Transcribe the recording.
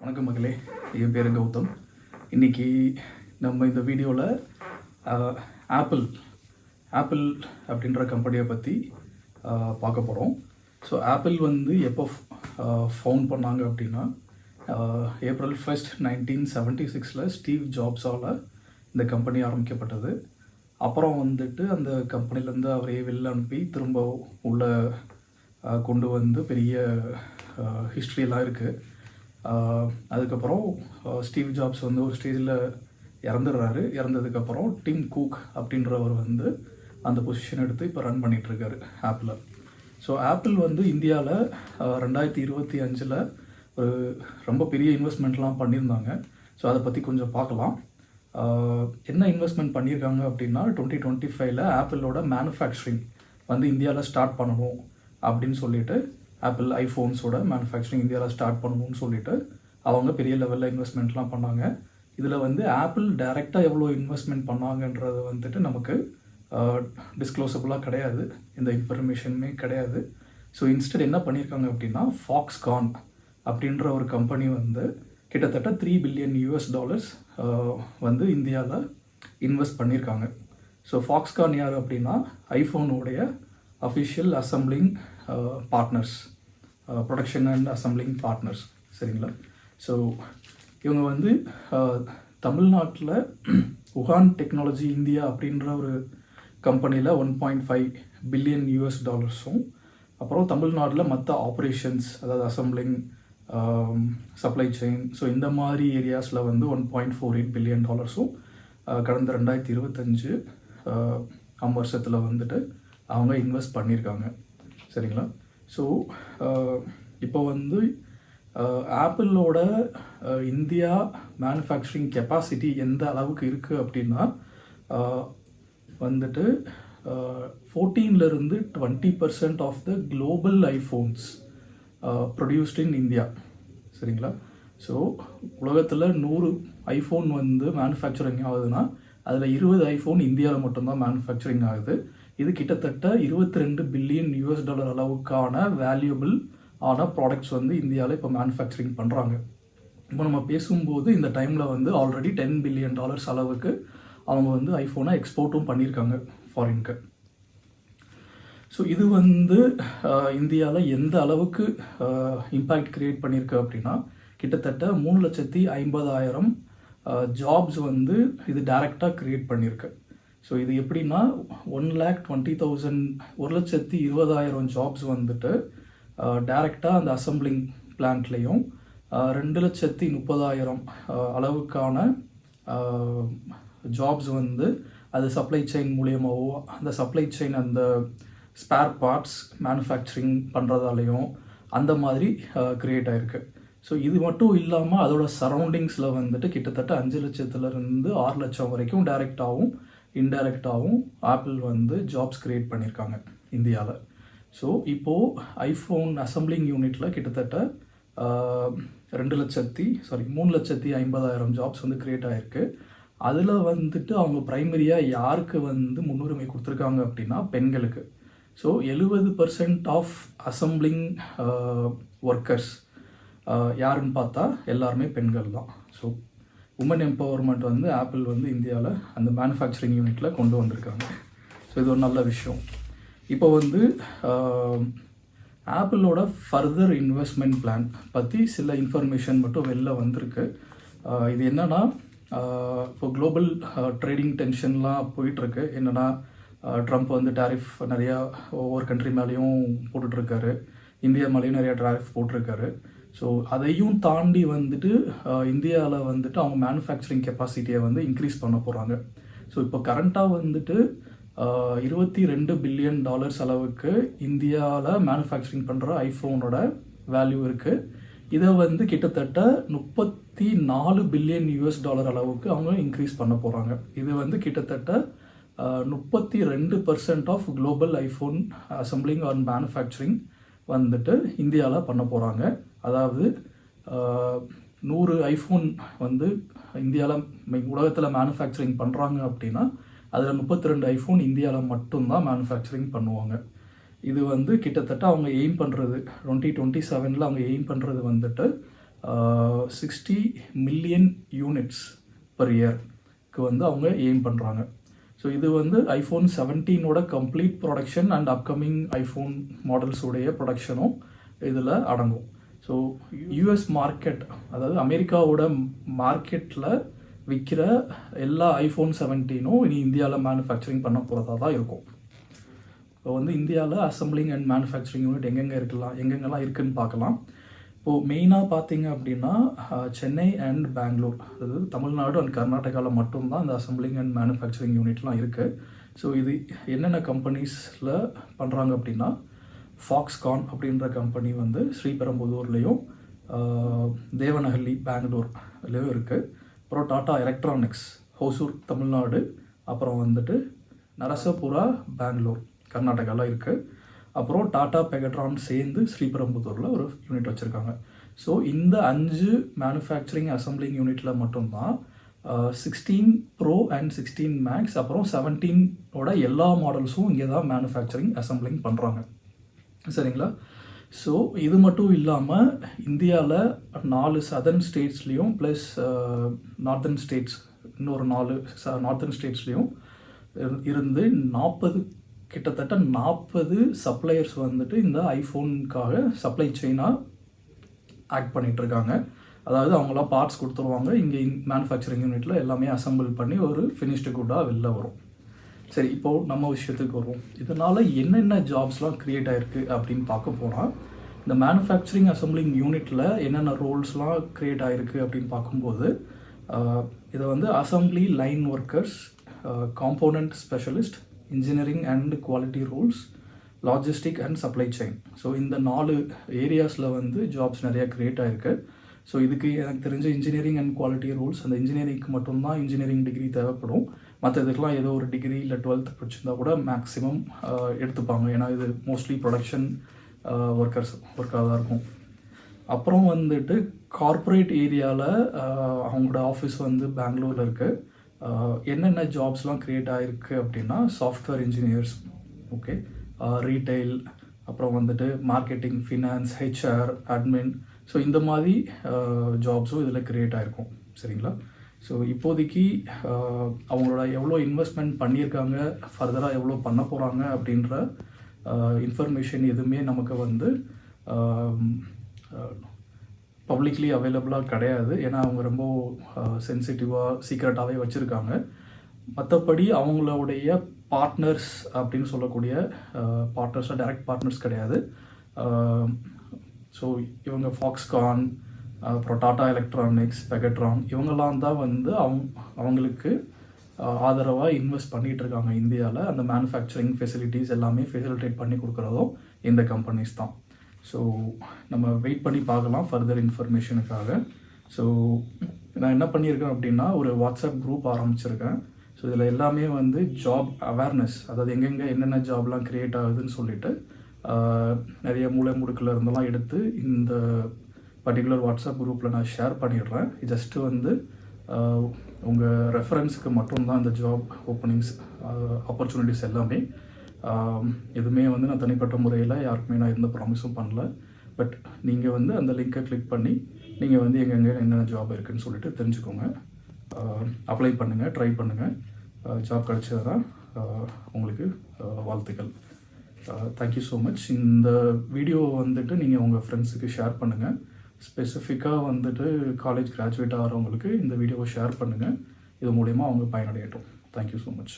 வணக்கம் மகளே என் பேர் கௌதம். இன்னைக்கு நம்ம இந்த வீடியோவில் ஆப்பிள் ஆப்பிள் அப்படின்ற கம்பெனியை பற்றி பார்க்க போகிறோம் ஸோ ஆப்பிள் வந்து எப்போ ஃபவுண்ட் பண்ணாங்க அப்படின்னா ஏப்ரல் ஃபஸ்ட் நைன்டீன் செவன்ட்டி சிக்ஸில் ஸ்டீவ் ஜாப்ஸால் இந்த கம்பெனி ஆரம்பிக்கப்பட்டது. அப்புறம் வந்துட்டு அந்த கம்பெனிலேருந்து அவரையே வெளில அனுப்பி திரும்ப உள்ள கொண்டு வந்து பெரிய ஹிஸ்ட்ரியெல்லாம் இருக்குது அதுக்கப்புறம் ஸ்டீவ் ஜாப்ஸ் வந்து ஒரு ஸ்டேஜில் இறந்துடுறாரு. இறந்ததுக்கப்புறம் டிம் கூக் அப்படின்றவர் வந்து அந்த பொசிஷன் எடுத்து இப்போ ரன் பண்ணிகிட்ருக்காரு ஆப்பில் ஸோ ஆப்பிள் வந்து இந்தியாவில் ரெண்டாயிரத்தி இருபத்தி அஞ்சில் ஒரு ரொம்ப பெரிய இன்வெஸ்ட்மெண்ட்லாம் பண்ணியிருந்தாங்க. ஸோ அதை பற்றி கொஞ்சம் பார்க்கலாம் என்ன இன்வெஸ்ட்மெண்ட் பண்ணியிருக்காங்க அப்படின்னா டுவெண்ட்டி டுவெண்ட்டி ஃபைவ்ல ஆப்பிளோட மேனுஃபேக்சரிங் வந்து இந்தியாவில் ஸ்டார்ட் பண்ணணும் அப்படின்னு சொல்லிட்டு ஆப்பிள் ஐஃபோன்ஸோட மேனுஃபேக்சரிங் இந்தியாவில் ஸ்டார்ட் பண்ணணும்னு சொல்லிட்டு அவங்க பெரிய லெவலில் இன்வெஸ்ட்மெண்ட்லாம் பண்ணாங்க. இதில் வந்து ஆப்பிள் டைரெக்டாக எவ்வளோ இன்வெஸ்ட்மெண்ட் பண்ணாங்கன்றது வந்துட்டு நமக்கு டிஸ்க்ளோசபிளாக கிடையாது. இந்த இன்ஃபர்மேஷனுமே கிடையாது. ஸோ இன்ஸ்டட் என்ன பண்ணியிருக்காங்க அப்படின்னா ஃபாக்ஸ்கான் அப்படின்ற ஒரு கம்பெனி வந்து கிட்டத்தட்ட த்ரீ பில்லியன் யூஎஸ் டாலர்ஸ் வந்து இந்தியாவில் இன்வெஸ்ட் பண்ணியிருக்காங்க ஸோ ஃபாக்ஸ்கான் யார் அப்படின்னா ஐஃபோனுடைய official assembling partners production and assembling partners சரிங்களா? ஸோ இவங்க வந்து தமிழ்நாட்டில் உஹான் டெக்னாலஜி இந்தியா அப்படின்ற ஒரு கம்பெனியில் one point five billion US டாலர்ஸும் அப்புறம் தமிழ்நாட்டில் மற்ற ஆப்ரேஷன்ஸ் அதாவது அசம்பிளிங் சப்ளை செயின் ஸோ இந்த மாதிரி ஏரியாஸில் வந்து one point four eight billion டாலர்ஸும் கடந்த ரெண்டாயிரத்தி இருபத்தஞ்சு uh, ஆம் வருஷத்தில் வந்துட்டு அவங்க இன்வெஸ்ட் பண்ணியிருக்காங்க சரிங்களா? ஸோ uh, இப்போ வந்து uh, ஆப்பிளோட uh, இந்தியா மேனுஃபேக்சரிங் கெப்பாசிட்டி எந்த அளவுக்கு இருக்குது அப்படின்னா வந்துட்டு ஃபோர்டீன்லேருந்து twenty percent of the global iPhones produced in India சரிங்களா? ஸோ உலகத்தில் நூறு ஐஃபோன் வந்து மேனுஃபேக்சரிங் ஆகுதுன்னா அதில் இருபது ஐஃபோன் இந்தியாவில் மட்டும்தான் மேனுஃபேக்சரிங் ஆகுது. இது கிட்டத்தட்ட இருபத்தி ரெண்டு பில்லியன் யூஎஸ் டாலர் அளவுக்கான வேல்யூபிள் ஆன ப்ராடக்ட்ஸ் வந்து இந்தியாவில் இப்போ மேனுஃபேக்சரிங் பண்ணுறாங்க இப்போ நம்ம பேசும்போது இந்த டைமில் வந்து ஆல்ரெடி டென் பில்லியன் டாலர்ஸ் அளவுக்கு அவங்க வந்து ஐஃபோனை எக்ஸ்போர்ட்டும் பண்ணியிருக்காங்க ஃபாரின்க்கு ஸோ இது வந்து இந்தியாவில் எந்த அளவுக்கு இம்பேக்ட் க்ரியேட் பண்ணியிருக்கு அப்படின்னா கிட்டத்தட்ட மூணு லட்சத்தி ஐம்பதாயிரம் ஜாப்ஸ் வந்து இது டைரெக்டாக க்ரியேட் பண்ணியிருக்கு ஸோ இது எப்படின்னா ஒன் லேக் டுவெண்ட்டி தௌசண்ட் ஒரு லட்சத்தி இருபதாயிரம் ஜாப்ஸ் வந்துட்டு uh, டைரெக்டாக அந்த அசம்பிளிங் பிளான்ட்லேயும் uh, ரெண்டு லட்சத்தி முப்பதாயிரம் uh, அளவுக்கான ஜாப்ஸ் வந்து அது சப்ளை செயின் மூலியமாகவோ அந்த சப்ளை செயின் அந்த ஸ்பேர் பார்ட்ஸ் மேனுஃபேக்சரிங் பண்ணுறதாலையும் அந்த மாதிரி க்ரியேட் ஆயிருக்கு. ஸோ இது மட்டும் இல்லாமல் அதோட சரௌண்டிங்ஸில் வந்துட்டு கிட்டத்தட்ட அஞ்சு லட்சத்துலேருந்து ஆறு லட்சம் வரைக்கும் டைரெக்டாகவும் இன்டைரக்டாகவும் ஆப்பிள் வந்து ஜாப்ஸ் க்ரியேட் பண்ணியிருக்காங்க இந்தியாவில் ஸோ இப்போது ஐஃபோன் அசம்பிளிங் யூனிட்டில் கிட்டத்தட்ட ரெண்டு லட்சத்தி சாரி மூணு லட்சத்தி ஐம்பதாயிரம் ஜாப்ஸ் வந்து க்ரியேட் ஆகிருக்கு அதில் வந்துட்டு அவங்க ப்ரைமரியாக யாருக்கு வந்து முன்னுரிமை கொடுத்துருக்காங்க அப்படின்னா பெண்களுக்கு. ஸோ எழுபது பர்சன்ட் ஆஃப் அசம்பிளிங் ஒர்க்கர்ஸ் யாருன்னு பார்த்தா எல்லாருமே பெண்கள் தான். ஸோ உமன் எம்பவர்மெண்ட் வந்து ஆப்பிள் வந்து இந்தியாவில் அந்த மேனுஃபேக்சரிங் யூனிட்டில் கொண்டு வந்திருக்காங்க. ஸோ இது ஒரு நல்ல விஷயம். இப்போ வந்து ஆப்பிளோட ஃபர்தர் இன்வெஸ்ட்மெண்ட் பிளான் பற்றி சில இன்ஃபர்மேஷன் மட்டும் வெளில வந்திருக்கு. இது என்னென்னா இப்போ குளோபல் ட்ரேடிங் டென்ஷன்லாம் போயிட்டுருக்கு. என்னென்னா ட்ரம்ப் வந்து டேரிஃப் நிறையா ஒவ்வொரு கண்ட்ரி மேலேயும் போட்டுட்ருக்காரு இந்தியா மேலேயும் நிறையா டேரிஃப் போட்டிருக்காரு. ஸோ அதையும் தாண்டி வந்துட்டு இந்தியாவில் வந்துட்டு அவங்க மேனுஃபேக்சரிங் கெப்பாசிட்டியை வந்து இன்க்ரீஸ் பண்ண போகிறாங்க ஸோ இப்போ கரண்ட்டாக வந்துட்டு இருபத்தி ரெண்டு பில்லியன் டாலர்ஸ் அளவுக்கு இந்தியாவில் மேனுஃபேக்சரிங் பண்ணுற ஐஃபோனோட வேல்யூ இருக்குது இதை வந்து கிட்டத்தட்ட முப்பத்தி நாலு பில்லியன் யூஎஸ் டாலர் அளவுக்கு அவங்க இன்க்ரீஸ் பண்ண போகிறாங்க இது வந்து கிட்டத்தட்ட முப்பத்தி ரெண்டு percent of global iPhone assembling or manufacturing வந்துட்டு இந்தியாவில் பண்ண போகிறாங்க அதாவது நூறு ஐஃபோன் வந்து இந்தியாவில் உலகத்தில் மேனுஃபேக்சரிங் பண்ணுறாங்க அப்படின்னா அதில் முப்பத்தி ரெண்டு ஐஃபோன் இந்தியாவில் மட்டும்தான் மேனுஃபேக்சரிங் பண்ணுவாங்க. இது வந்து கிட்டத்தட்ட அவங்க எய்ம் பண்ணுறது டுவெண்ட்டி டுவெண்ட்டி செவனில் அவங்க எய்ம் பண்ணுறது வந்துட்டு சிக்ஸ்டி மில்லியன் யூனிட்ஸ் பர் இயர்க்கு வந்து அவங்க எய்ம் பண்ணுறாங்க ஸோ இது வந்து iPhone செவன்டீனோட complete production and upcoming iPhone மாடல்ஸுடைய ப்ரொடக்ஷனும் இதில் அடங்கும். ஸோ யூஎஸ் மார்க்கெட் அதாவது அமெரிக்காவோட மார்க்கெட்டில் விற்கிற எல்லா ஐஃபோன் செவன்டீனும் இனி இந்தியாவில் மேனுஃபேக்சரிங் பண்ண போகிறதா தான் இருக்கும். இப்போ வந்து இந்தியாவில் அசம்பிளிங் அண்ட் மேனுஃபேக்சரிங் யூனிட் எங்கெங்கே இருக்கலாம் எங்கெங்கெல்லாம் இருக்குதுன்னு பார்க்கலாம். இப்போது மெயினாக பார்த்தீங்க அப்படின்னா சென்னை அண்ட் பெங்களூர். அதாவது தமிழ்நாடு அண்ட் கர்நாடகாவில் மட்டும்தான் இந்த அசம்பிளிங் அண்ட் மேனுஃபேக்சரிங் யூனிட்லாம் இருக்குது ஸோ இது என்னென்ன கம்பெனிஸில் பண்ணுறாங்க அப்படின்னா ஃபாக்ஸ்கான் அப்படின்ற கம்பெனி வந்து ஸ்ரீபெரும்புதூர்லேயும் தேவநகர்லி பெங்களூர்லேயும் இருக்குது அப்புறம் டாட்டா எலக்ட்ரானிக்ஸ் ஹோசூர் தமிழ்நாடு அப்புறம் வந்துட்டு நரசபுரா பெங்களூர் கர்நாடகாவில் இருக்குது அப்புறம் டாடா பெகட்ரான் சேர்ந்து ஸ்ரீபெரும்புதூரில் ஒரு யூனிட் வச்சுருக்காங்க. ஸோ இந்த அஞ்சு மேனுஃபேக்சரிங் அசம்பிளிங் யூனிட்டில் மட்டும்தான் sixteen Pro and sixteen Max அப்புறம் செவன்டீனோட எல்லா மாடல்ஸும் இங்கே தான் மேனுஃபேக்சரிங் அசம்பிளிங் பண்ணுறாங்க சரிங்களா? ஸோ இது மட்டும் இல்லாமல் இந்தியாவில் நாலு சதர்ன் ஸ்டேட்ஸ்லேயும் ப்ளஸ் நார்த்தர்ன் ஸ்டேட்ஸ் இன்னொரு நாலு ச நார்த்தர்ன் ஸ்டேட்ஸ்லேயும் இருந்து நாற்பது கிட்டத்தட்ட நாற்பது சப்ளையர்ஸ் வந்துட்டு இந்த ஐஃபோனுக்காக சப்ளை செயினாக ஆக்ட் பண்ணிகிட்ருக்காங்க இருக்காங்க அதாவது அவங்களாம் பார்ட்ஸ் கொடுத்துருவாங்க. இங்கே மேனுஃபேக்சரிங் யூனிட்டில் எல்லாமே அசம்பிள் பண்ணி ஒரு ஃபினிஷ்டு குட்டாக வெளில வரும். சரி இப்போது நம்ம விஷயத்துக்கு வருவோம். இதனால் என்னென்ன ஜாப்ஸ்லாம் க்ரியேட் ஆயிருக்கு அப்படின்னு பார்க்க போனால் இந்த மேனுஃபேக்சரிங் அசம்பிளிங் யூனிட்டில் என்னென்ன ரோல்ஸ்லாம் க்ரியேட் ஆயிருக்கு அப்படின்னு பார்க்கும்போது இதை வந்து assembly line workers component specialist engineering and quality roles logistic and supply chain so இந்த நாலு ஏரியாஸில் வந்து ஜாப்ஸ் நிறையா க்ரியேட் ஆயிருக்கு. ஸோ இதுக்கு எனக்கு தெரிஞ்ச இன்ஜினியரிங் அண்ட் குவாலிட்டி ரூல்ஸ் அந்த இன்ஜினியரிங்க்கு மட்டும்தான் இன்ஜினியரிங் டிகிரி தேவைப்படும். மற்ற இதுக்கெலாம் ஏதோ ஒரு டிகிரி இல்லை டுவெல்த் படிச்சிருந்தா கூட மேக்ஸிமம் எடுத்துப்பாங்க. ஏன்னா இது மோஸ்ட்லி ப்ரொடக்ஷன் ஒர்க்கர்ஸ் ஒர்க்காக தான் இருக்கும். அப்புறம் வந்துட்டு கார்ப்பரேட் ஏரியாவில் அவங்களோட ஆஃபீஸ் வந்து பெங்களூரில் இருக்குது என்னென்ன ஜாப்ஸ்லாம் க்ரியேட் ஆகிருக்கு அப்படின்னா சாஃப்ட்வேர் இன்ஜினியர்ஸ் ஓகே ரீட்டைல் அப்புறம் வந்துட்டு marketing finance HR admin so இந்த மாதிரி ஜாப்ஸும் இதில் க்ரியேட் ஆகிருக்கும் சரிங்களா? ஸோ இப்போதைக்கு அவங்களோட எவ்வளோ இன்வெஸ்ட்மெண்ட் பண்ணியிருக்காங்க ஃபர்தராக எவ்வளோ பண்ண போகிறாங்க அப்படின்ற இன்ஃபர்மேஷன் எதுவுமே நமக்கு வந்து பப்ளிக்லி அவைலபிளாக கிடையாது. ஏன்னா அவங்க ரொம்ப சென்சிட்டிவாக சீக்ரெட்டாகவே வச்சுருக்காங்க. மற்றபடி அவங்களுடைய பார்ட்னர்ஸ் அப்படின்னு சொல்லக்கூடிய பார்ட்னர்ஸாக டைரக்ட் பார்ட்னர்ஸ் கிடையாது. ஸோ இவங்க ஃபாக்ஸ்கான் அப்புறம் டாடா எலக்ட்ரானிக்ஸ் பெகட்ரான் இவங்கெல்லாம் தான் வந்து அவங்க அவங்களுக்கு ஆதரவாக இன்வெஸ்ட் பண்ணிகிட்டு இருக்காங்க இந்தியாவில் அந்த மேனுஃபேக்சரிங் ஃபெசிலிட்டிஸ் எல்லாமே ஃபெசிலிட்டேட் பண்ணி கொடுக்குறதும் இந்த கம்பெனிஸ் தான். ஸோ நம்ம வெயிட் பண்ணி பார்க்கலாம் ஃபர்தர் இன்ஃபர்மேஷனுக்காக ஸோ நான் என்ன பண்ணியிருக்கேன் அப்படின்னா ஒரு வாட்ஸ்அப் குரூப் ஆரம்பிச்சிருக்கேன். ஸோ இதில் எல்லாமே வந்து ஜாப் அவேர்னஸ் அதாவது எங்கெங்கே என்னென்ன ஜாப்லாம் க்ரியேட் ஆகுதுன்னு சொல்லிட்டு நிறைய மூலை முடுக்கில் இருந்தெல்லாம் எடுத்து இந்த பர்டிகுலர் வாட்ஸ்அப் குரூப்பில் நான் ஷேர் பண்ணிடுறேன். ஜஸ்ட்டு வந்து உங்கள் ரெஃபரன்ஸுக்கு மட்டும்தான் இந்த ஜாப் ஓப்பனிங்ஸ் ஆப்பர்ச்சுனிட்டிஸ் எல்லாமே. எதுவுமே வந்து நான் தனிப்பட்ட முறையில் யாருக்குமே நான் எந்த ப்ராமிஸும் பண்ணல. பட் நீங்கள் வந்து அந்த லிங்கை கிளிக் பண்ணி நீங்கள் வந்து எங்கெங்கே என்னென்ன ஜாப் இருக்குன்னு சொல்லிட்டு தெரிஞ்சுக்கோங்க. அப்ளை பண்ணுங்கள் ட்ரை பண்ணுங்கள் ஜாப் கிடச்சதுனா உங்களுக்கு வாழ்த்துக்கள். தேங்க்யூ ஸோ மச் இந்த வீடியோ வந்துட்டு நீங்கள் உங்கள் ஃப்ரெண்ட்ஸுக்கு ஷேர் பண்ணுங்கள் ஸ்பெசிஃபிக்காக வந்துட்டு காலேஜ் கிராஜுவேட் ஆகிறவங்களுக்கு இந்த வீடியோவை ஷேர் பண்ணுங்கள் இது மூலயமா அவங்க பயனடையட்டும். Thank you so much